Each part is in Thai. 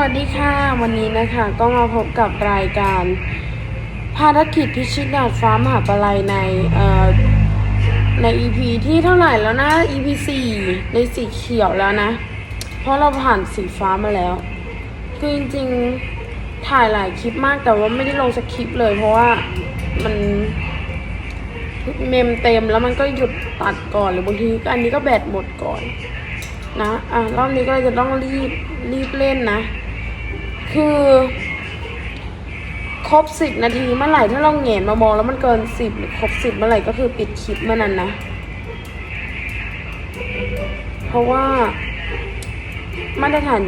วัสดีค่ะ วันนี้นะคะก็มาพบกับรายการ ภารกิจพิชิตดาดฟ้ามหาปลัยในเอ่อใน EP ที่เท่าไหร่แล้วนะ EP สี่ในสีเขียวแล้วนะ เพราะเราผ่านสีฟ้ามาแล้ว คือจริงๆถ่ายหลายคลิปมากแต่ว่าไม่ได้ลงสคริปเลย เพราะว่ามันเมมเต็มแล้วมันก็หยุดตัดก่อนหรือบางทีอันนี้ก็แบตหมดก่อนนะ อะ รอบนี้ก็เลยจะต้องรีบ รีบเล่นนะ คือ ครบสิบนาทีเมื่อไหร่ถ้าเราเหงนมามองแล้วมันเกินสิบหรือครบสิบเมื่อไหร่ก็คือปิดคลิปเมื่อนั้นนะ เพราะว่ามาตรฐาน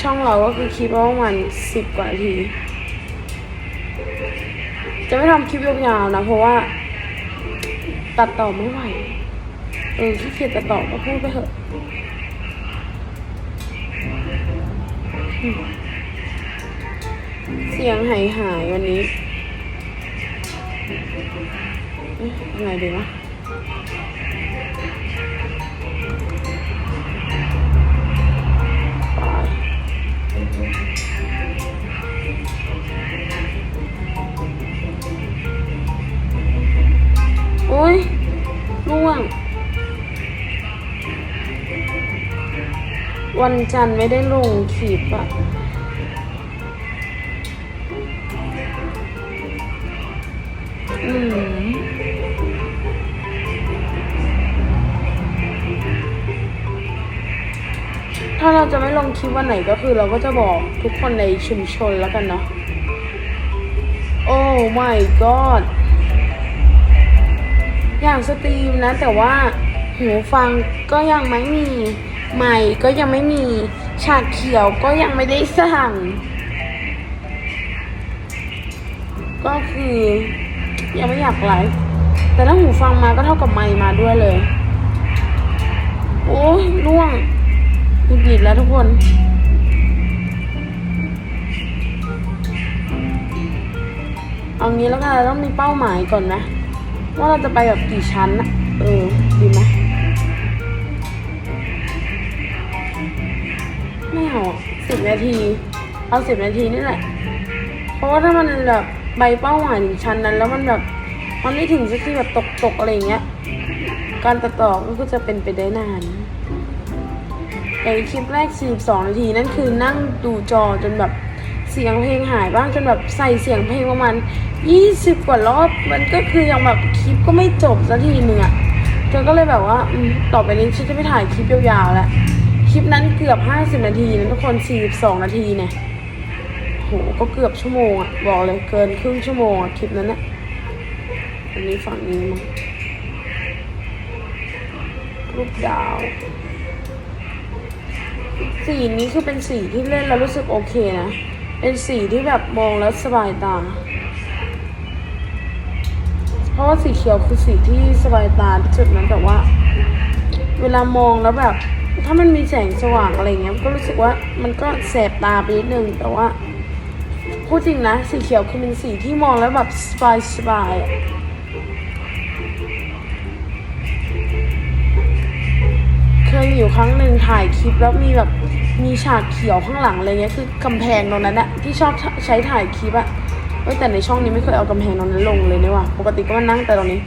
ช่องเราก็คือคลิปประมาณสิบกว่านาที จะไม่ทำคลิปยาวๆนะ เพราะว่า ตัดต่อไม่ไหวเออขี้เกียจตัดต่อก็พูดไปเถอะ เสียงหายหายวันนี้อะยังไงดีวะอุ้ยร่วง วันจันทร์ไม่ได้ลงคลิปอะ อืมถ้าเราจะไม่ลงคลิปวันไหนก็คือเราก็จะบอกทุกคนในชุมชนแล้วกันเนาะ โอ้ my god อย่ากสตรีมนะ แต่ว่าหูฟังก็ยังไม่มีใหม่ก็ยังไม่มีฉากเขียวก็ยังไม่ได้สั่ง ก็คือ ยังไม่อยากไลฟ์แต่ถ้าหูฟังมาก็เท่ากับไมค์มาด้วยเลย โอ้ยร่วงหงุดหงิดแล้วทุกคนเอางี้แล้วกันเราต้องมีเป้าหมายก่อนนะ ว่าเราจะไปแบบกี่ชั้นอะเออ ดีไหมไม่เอาสิบนาที เอาสิบนาทีนี่แหละ เพราะว่าถ้ามันแบบ ใบเป้าหมายถึงชั้นนั้น แล้วมันแบบมันไม่ถึงสักทีแบบตกตกอะไรเงี้ย การตัดต่อก็คือจะเป็นไปได้นานอย่างคลิปแรก 42 นาทีนั่นคือนั่งดูจอจนแบบเสียงเพลงหายบ้างจนแบบใส่เสียงเพลงประมาณ 20 กว่ารอบ มันก็คือยังแบบคลิปก็ไม่จบสักทีหนึ่งอะเธอก็เลยแบบว่าต่อไปนี้ฉันจะไม่ถ่ายคลิปยาวๆแล้ว คลิปนั้นเกือบ 50 นาทีนะทุกคน 42 นาทีเนี่ย หก็เกือบชั่วโมงอะบอกเลยเกินครึ่งชั่วโมงอะคลิปนั้นนะอันนี้ฝั่งนี้มั้งรูปดาว สีนี้คือเป็นสีที่เล่นแล้วรู้สึกโอเคนะ เป็นสีที่แบบมองแล้วสบายตา เพราะว่าสีเขียวคือสีที่สบายตาที่สุดนั้นแต่ว่า เวลามองแล้วแบบถ้ามันมีแสงสว่างอะไรเงี้ยก็รู้สึกว่ามันก็แสบตาไปนิดนึงแต่ว่า พูดจริงนะ สีเขียวคือเป็นสีที่มองแล้วแบบสบายสบายอะเคยอยู่ครั้งหนึ่งถ่ายคลิปแล้วมีแบบมีฉากเขียวข้างหลังอะไรเงี้ยคือกำแพงตรงนั้นอะที่ชอบใช้ถ่ายคลิปอะเอ้ยแต่ในช่องนี้ไม่เคยเอากำแพงตรงนั้นลงเลยเนี่ยว่ะปกติก็มานั่งแต่ตรงนี้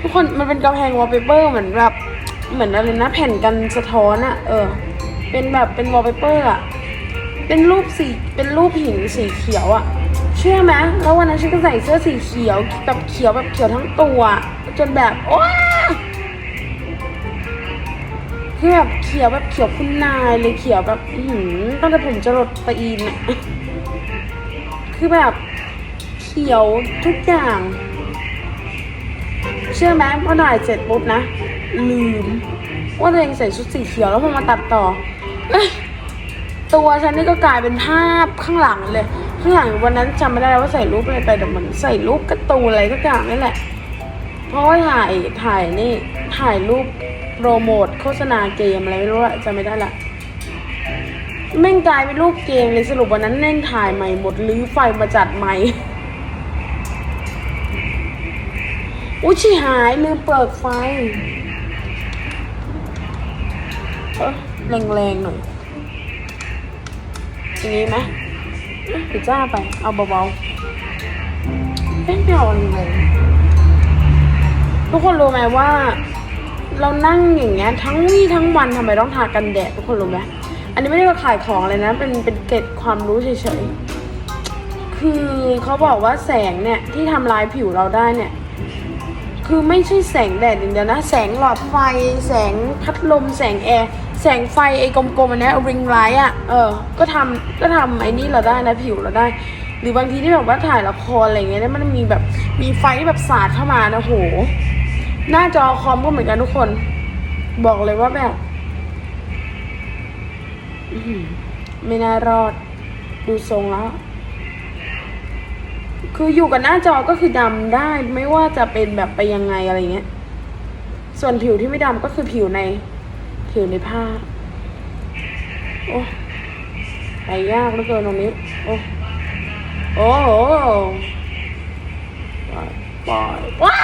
ทุกคนมันเป็นกำแพงวอลเปเปอร์เหมือนแบบเหมือนอะไรนะแผ่นกันสะท้อนอะเออ เป็นแบบเป็นวอลเปเปอร์อะ เป็นรูปสีเป็นรูปหินสีเขียวอะเชื่อไหมแล้ววันนั้นฉันก็ใส่เสื้อสีเขียวแบบเขียวแบบเขียวทั้งตัว จนแบบโอ้คือแบบเขียวแบบเขียวคุณนายเลยเขียวแบบอื้อหือตั้งแต่ผมจะหลดตีนอะคือแบบเขียวทุกอย่าง เชื่อไหมพอถ่ายเสร็จปุ๊บนะ ลืม ว่าตัวเองใส่ชุดสีเขียวแล้วพอมาตัดต่อเอ้ย ตัวฉันนี่ก็กลายเป็นภาพข้างหลังเลย ข้างหลังวันนั้นจำไม่ได้แล้วว่าใส่รูปอะไรไปแต่เหมันใส่รูปกร์ตูนอะไรก็อย่างนี่แหละ เพราะว่าถ่ายถ่ายนี่ถ่ายรูปโปรโมทโฆษณาเกมอะไรไม่รู้อะจำไม่ได้ละแม่งกลายเป็นรูปเกมเลยสรุปวันนั้นเน่นถ่ายใหม่หมดรื้อไฟมาจัดใหม่อุ้ยชิหายลืมเปิดไฟเออแรงๆหน่อย อย่างนี้ไหมหรือจ้าไป เอาเบาๆเป็นไม่เอาอันงงทุกคนรู้ไหมว่า เรานั่งอย่างเงี้ยทั้งวี่ทั้งวันทำไมต้องทากันแดดทุกคนรู้ไหมอันนี้ไม่ได้มาขายของเลยนะ เป็นเป็นเกร็ดความรู้เฉยๆ คือเขาบอกว่าแสงเนี่ยที่ทำลายผิวเราได้เนี่ย คือไม่ใช่แสงแดดอย่างเดียวนะ แสงหลอดไฟ แสงพัดลม แสงแอร์ แสงไฟไอ้กลมๆอันนี้ริงไลท์อะ เออ ก็ทำก็ทำไอ้นี่เราได้นะผิวเราได้ หรือบางทีที่แบบว่าถ่ายละครอะไรเงี้ยเนี่ยมันมีแบบมีไฟที่แบบสาดเข้ามานะโห หน้าจอคอมก็เหมือนกันทุกคน บอกเลยว่าแบบไม่น่ารอด ดูทรงแล้ว คืออยู่กับหน้าจอก็คือดำได้ ไม่ว่าจะเป็นแบบไปยังไงอะไรเงี้ย ส่วนผิวที่ไม่ดำก็คือผิวใน ผิวในผ้า โอ้ไปยากเหลือเกินตรงนี้ โอ้ โอ้โหปล่อยปล่อยว้า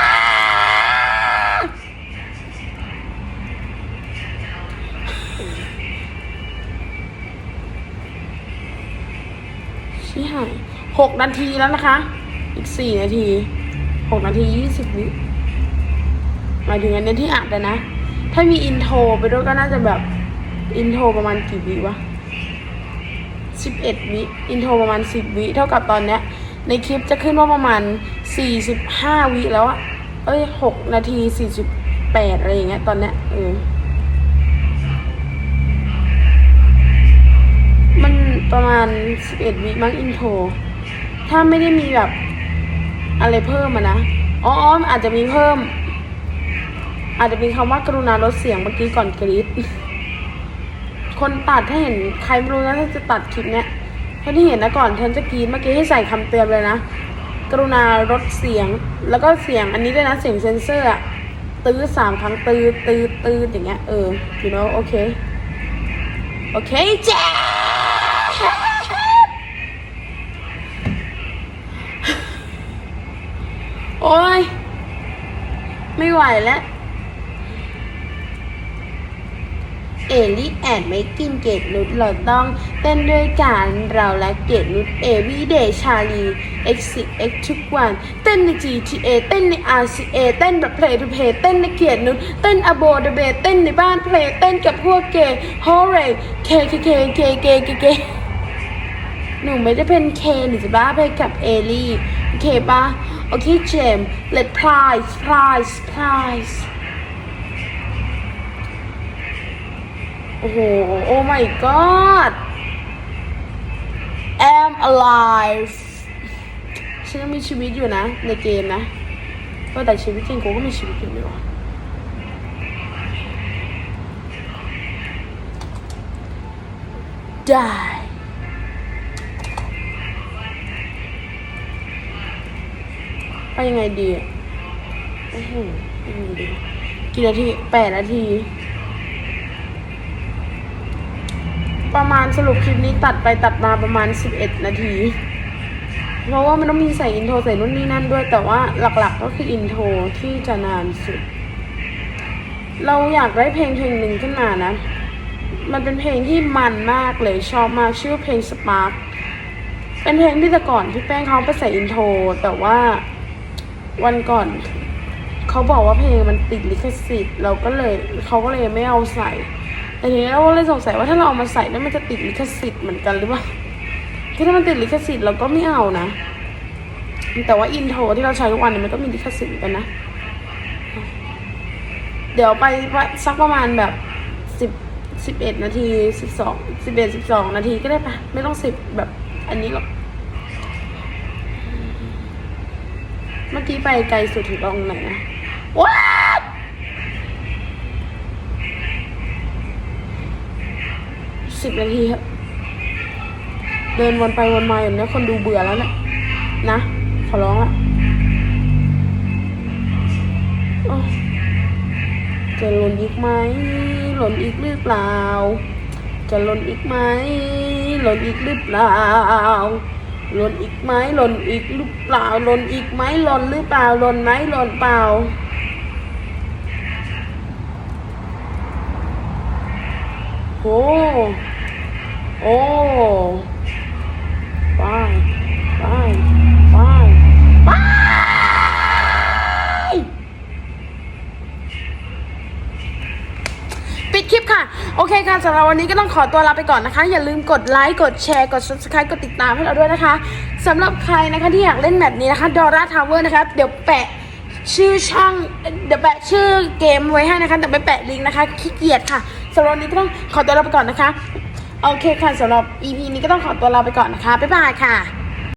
ชิหายหกนาทีแล้วนะคะ อีกสี่นาทีหกนาทียี่สิบวิหมายถึงอันนี้ที่อัดอะนะ ถ้ามีอินโทรไปด้วยก็น่าจะแบบอินโทรประมาณกี่วิวะสิบเอ็ดวิอินโทรประมาณสิบวิเท่ากับตอนเนี้ย ในคลิปจะขึ้นว่าประมาณสี่สิบห้าวิแล้วอะเอ้ยหกนาทีสี่สิบแปดอะไรอย่างเงี้ยตอนเนี้ยเออมันประมาณสิบเอ็ดวิมั้งอินโทรถ้าไม่ได้มีแบบอะไรเพิ่มอะนะอ๋ออ๋ออาจจะมีเพิ่ม อาจจะเป็นคำว่ากรุณาลดเสียงเมื่อกี้ก่อนกรี๊ดคนตัดถ้าเห็นใครไม่รู้นะถ้าจะตัดคลิปเนี้ยถ้าที่เห็นนะก่อนฉันจะกรี๊ดเมื่อกี้ให้ใส่คำเตือนเลยนะกรุณาลดเสียง แล้วก็เสียงอันนี้ด้วยนะเสียงเซนเซอร์อะตื้อสามครั้งตื้อตื้อตื้ออย่างเงี้ยเออ you know โอเคโอเคจ้าโอ้ยไม่ไหวแล้ว เอลิแอนไม่กินเกตนุชเราต้องเต้นด้วยกันเราและเกตนุชเอวีเดชาลี X 10 X ทุกวัน เต้นใน GTA เต้นใน RCA เต้นแบบ Play to Play เต้นในเกียรตินุชเต้นอโบเดเบเต้นในบ้านเพลเต้นกับพวกเกย์ฮอร์เรเคเคเคเคเคเคเคหนูไม่ได้เป็นเคหนูจะบ้าไปกับเอลี่โอเคปะโอเคเจม let prize prize prize โอ้โห โอ้ my god am alive ฉันยังมีชีวิตอยู่นะ ในเกมนะก็แต่ชีวิตจริงกูก็มีชีวิตอยู่ดีวะได้ ไปยังไงดีอะโอ้โหยังไงดีกี่นาทีแปดนาที ประมาณสรุปคลิปนี้ตัดไปตัดมาประมาณ 11 นาที เพราะว่ามันต้องมีใส่อินโทรใส่นู่นนี่นั่นด้วย แต่ว่าหลักๆก็คืออินโทรที่จะนานสุด เราอยากได้เพลงเพลงหนึ่งขึ้นมานะ มันเป็นเพลงที่มันมากเลยชอบมากชื่อเพลง Spark เป็นเพลงที่แต่ก่อนพี่แป้งเขาไปใส่อินโทรแต่ว่าวันก่อนเขาบอกว่าเพลงมันติดลิขสิทธิ์เราก็เลยเขาก็เลยไม่เอาใส่ แต่ทีนี้เราเลยสงสัยว่าถ้าเราเอามาใส่แล้วมันจะติดลิขสิทธิ์เหมือนกันหรือเปล่าคือถ้ามันติดลิขสิทธิ์เราก็ไม่เอานะ แต่ว่าอินโทรที่เราใช้ทุกวันเนี่ยมันก็มีลิขสิทธิ์เหมือนกันนะ เดี๋ยวไปสักประมาณแบบสิบสิบเอ็ดนาทีสิบสองสิบเอ็ดสิบสองนาทีก็ได้ปะไม่ต้องสิบแบบอันนี้หรอก เมื่อกี้ไปไกลสุดถึงตรงไหนนะว้า สิบนาทีครับเดินวนไปวนมาอย่างนี้คนดูเบื่อแล้วเนี่ยนะ ขอร้องละจะหล่นอีกไหมหล่นอีกหรือเปล่า จะหล่นอีกไหมหล่นอีกหรือเปล่าหล่นอีกไหมหล่นอีกหรือเปล่าหล่นอีกไหมหล่นหรือเปล่าหล่นไหมหล่นเปล่า หโอ้ไปไปไปไปปิดคลิปค่ะ โอเคค่ะสำหรับวันนี้ก็ต้องขอตัวลาไปก่อนนะคะ อย่าลืมกดไลค์ กดแชร์ กด subscribe กดติดตามให้เราด้วยนะคะสำหรับใครนะคะที่อยากเล่นแมปนี้นะคะดอร่าทาวเวอร์นะคะ เดี๋ยวแปะชื่อช่องเดี๋ยวแปะชื่อเกมไว้ให้นะคะ แต่ไม่แปะลิงก์นะคะขี้เกียจค่ะ สำหรับวันนี้ก็ต้องขอตัวลาไปก่อนนะคะ โอเคค่ะสำหรับ EP นี้ก็ต้องขอตัวลาไปก่อนนะคะ บ๊ายบายค่ะ